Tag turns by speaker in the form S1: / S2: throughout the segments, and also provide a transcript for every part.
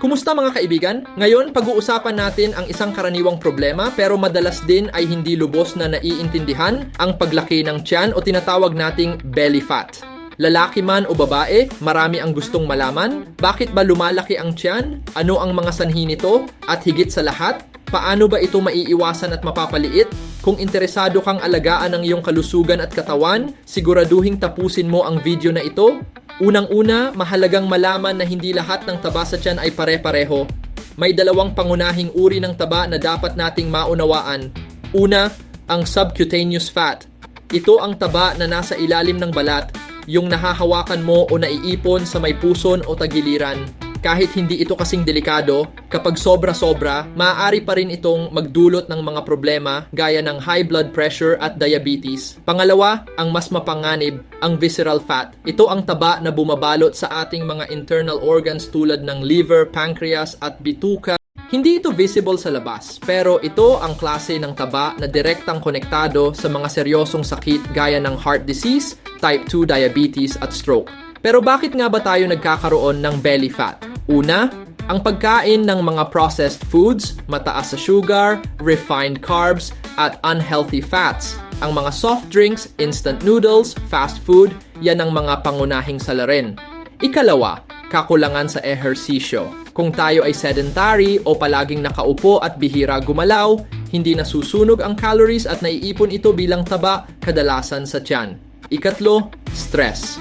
S1: Kumusta mga kaibigan? Ngayon, pag-uusapan natin ang isang karaniwang problema pero madalas din ay hindi lubos na naiintindihan ang paglaki ng tiyan o tinatawag nating belly fat. Lalaki man o babae, marami ang gustong malaman. Bakit ba lumalaki ang tiyan? Ano ang mga sanhi nito? At higit sa lahat, paano ba ito maiiwasan at mapapaliit? Kung interesado kang alagaan ang iyong kalusugan at katawan, siguraduhing tapusin mo ang video na ito. Unang-una, mahalagang malaman na hindi lahat ng taba sa tiyan ay pare-pareho. May dalawang pangunahing uri ng taba na dapat nating maunawaan. Una, ang subcutaneous fat. Ito ang taba na nasa ilalim ng balat, yung nahahawakan mo o naiipon sa may puson o tagiliran. Kahit hindi ito kasing delikado, kapag sobra-sobra, maaari pa rin itong magdulot ng mga problema gaya ng high blood pressure at diabetes. Pangalawa, ang mas mapanganib, ang visceral fat. Ito ang taba na bumabalot sa ating mga internal organs tulad ng liver, pancreas at bituka hindi ito visible sa labas, pero ito ang klase ng taba na direktang konektado sa mga seryosong sakit gaya ng heart disease, type 2 diabetes at stroke. Pero bakit nga ba tayo nagkakaroon ng belly fat? Una, ang pagkain ng mga processed foods, mataas sa sugar, refined carbs, at unhealthy fats. Ang mga soft drinks, instant noodles, fast food, yan ang mga pangunahing salarin. Ikalawa, kakulangan sa ehersisyo. Kung tayo ay sedentary o palaging nakaupo at bihira gumalaw, hindi nasusunog ang calories at naiipon ito bilang taba kadalasan sa tiyan. Ikatlo, stress.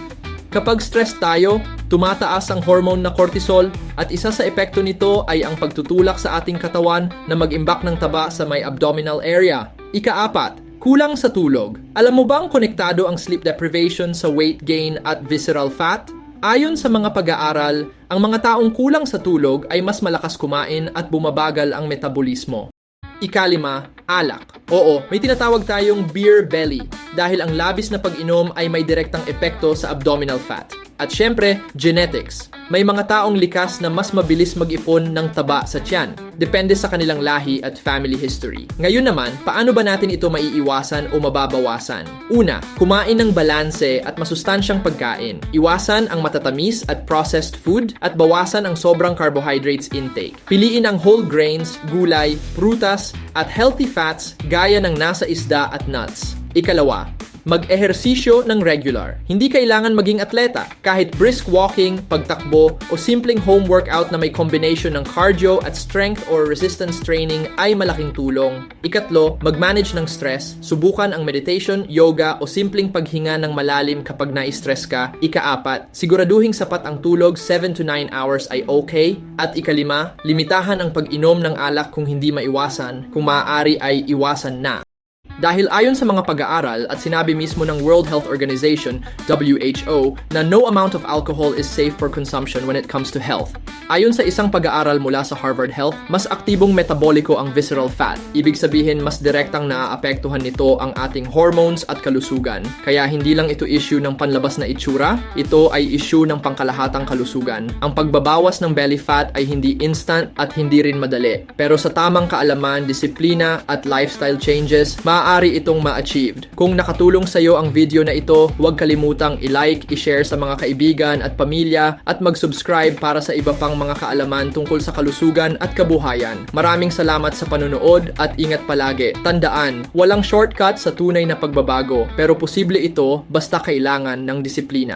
S1: Kapag stress tayo, tumataas ang hormone na cortisol at isa sa epekto nito ay ang pagtutulak sa ating katawan na mag-imbak ng taba sa may abdominal area. Ikaapat, kulang sa tulog. Alam mo bang konektado ang sleep deprivation sa weight gain at visceral fat? Ayon sa mga pag-aaral, ang mga taong kulang sa tulog ay mas malakas kumain at bumabagal ang metabolismo. Ikalima, alak. Oo, may tinatawag tayong beer belly dahil ang labis na pag-inom ay may direktang epekto sa abdominal fat. At syempre, genetics. May mga taong likas na mas mabilis mag-ipon ng taba sa tiyan. Depende sa kanilang lahi at family history. Ngayon naman, paano ba natin ito maiiwasan o mababawasan? Una, kumain ng balanse at masustansyang pagkain. Iwasan ang matatamis at processed food at bawasan ang sobrang carbohydrates intake. Piliin ang whole grains, gulay, prutas at healthy fats gaya ng nasa isda at nuts. Ikalawa, mag-ehersisyo ng regular. Hindi kailangan maging atleta. Kahit brisk walking, pagtakbo, o simpleng home workout na may combination ng cardio at strength or resistance training ay malaking tulong. Ikatlo, mag-manage ng stress. Subukan ang meditation, yoga, o simpleng paghinga ng malalim kapag na-stress ka. Ikaapat, siguraduhing sapat ang tulog 7 to 9 hours ay okay. At ikalima, limitahan ang pag-inom ng alak kung hindi maiwasan. Kung maaari ay iwasan na. Dahil ayon sa mga pag-aaral at sinabi mismo ng World Health Organization, WHO, na no amount of alcohol is safe for consumption when it comes to health. Ayon sa isang pag-aaral mula sa Harvard Health, mas aktibong metaboliko ang visceral fat. Ibig sabihin, mas direktang naaapektuhan nito ang ating hormones at kalusugan. Kaya hindi lang ito issue ng panlabas na itsura, ito ay issue ng pangkalahatang kalusugan. Ang pagbabawas ng belly fat ay hindi instant at hindi rin madali. Pero sa tamang kaalaman, disiplina at lifestyle changes, maaari itong ma-achieved. Kung nakatulong sa iyo ang video na ito, huwag kalimutang i-like, i-share sa mga kaibigan at pamilya at mag-subscribe para sa iba pang mga kaalaman tungkol sa kalusugan at kabuhayan. Maraming salamat sa panunood at ingat palagi. Tandaan, walang shortcut sa tunay na pagbabago pero posible ito basta kailangan ng disiplina.